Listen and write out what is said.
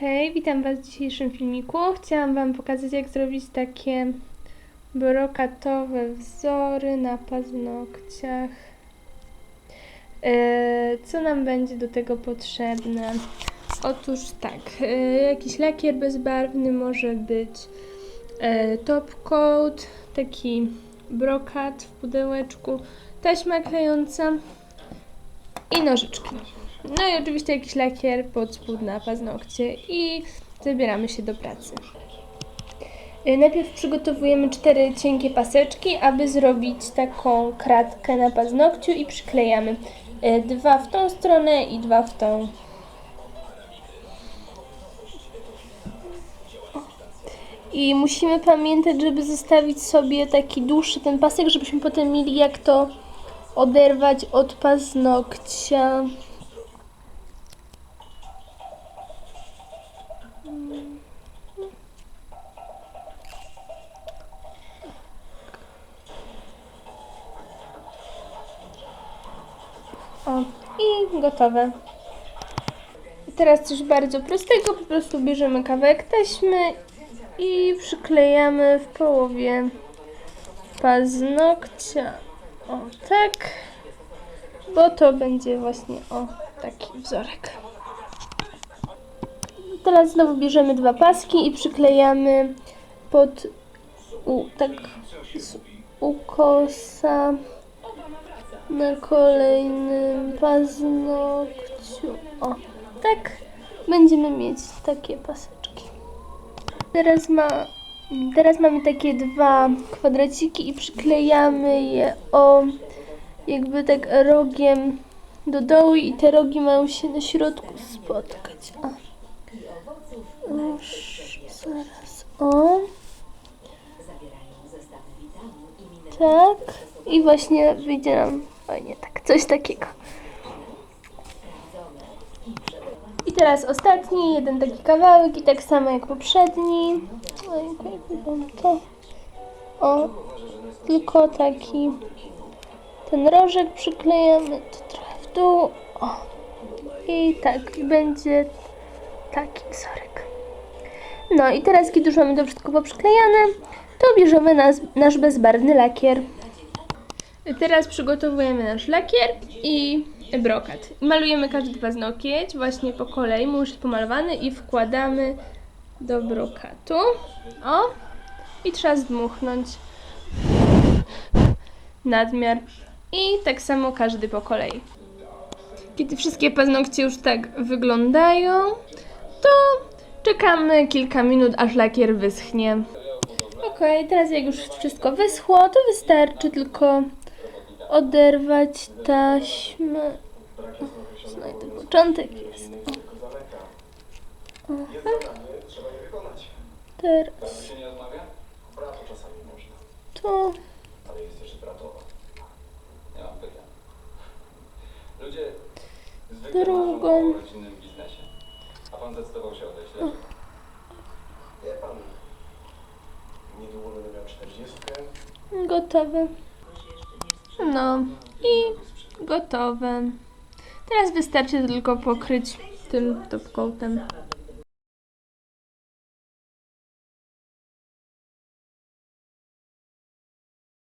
Hej, witam Was w dzisiejszym filmiku. Chciałam Wam pokazać, jak zrobić takie brokatowe wzory na paznokciach. E, Co nam będzie do tego potrzebne? Otóż tak, e, jakiś lakier bezbarwny może być e, top coat, taki brokat w pudełeczku, taśma klejąca i nożyczki. No i oczywiście jakiś lakier pod spód na paznokcie i zabieramy się do pracy. Y, Najpierw przygotowujemy cztery cienkie paseczki, aby zrobić taką kratkę na paznokciu i przyklejamy y, dwa w tą stronę i dwa w tą. I musimy pamiętać, żeby zostawić sobie taki dłuższy ten pasek, żebyśmy potem mieli jak to oderwać od paznokcia. O, i gotowe. Teraz coś bardzo prostego, po prostu bierzemy kawałek taśmy i przyklejamy w połowie paznokcia. O, tak. Bo to będzie właśnie o taki wzorek. Teraz znowu bierzemy dwa paski i przyklejamy pod u, tak z ukosa na kolejnym paznokciu. O, tak będziemy mieć takie paseczki. Teraz ma teraz mamy takie dwa kwadraciki i przyklejamy je o jakby tak rogiem do dołu i te rogi mają się na środku spotkać. O. Już zaraz. O. Tak. I właśnie wyjdzie nam fajnie tak, coś takiego. I teraz ostatni, jeden taki kawałek i tak samo jak poprzedni. To. O, tylko taki ten rożek przyklejamy to trochę w dół. O. I tak, i będzie taki wzorek. No i teraz, kiedy już mamy to wszystko poprzyklejane, to bierzemy nas, nasz bezbarwny lakier. Teraz przygotowujemy nasz lakier i brokat. Malujemy każdy paznokieć właśnie po kolei, być pomalowany i wkładamy do brokatu. O! I trzeba zdmuchnąć nadmiar. I tak samo każdy po kolei. Kiedy wszystkie paznokcie już tak wyglądają, to czekamy kilka minut, aż lakier wyschnie. Ok, teraz jak już wszystko wyschło, to wystarczy tylko oderwać taśmę. O, znajdę początek jest. O. Aha. Teraz się nie odmawia? Bratu czasami można, to. ale jest jeszcze bratowa. Nie mam pytań. Ludzie zwykle Drugą. marzą o rodzinnym biznesie. A pan zdecydował się odejść, dlaczego? Wie pan, niedługo będę miał 40. Gotowe. No i gotowe. Teraz wystarczy tylko pokryć tym topcoatem.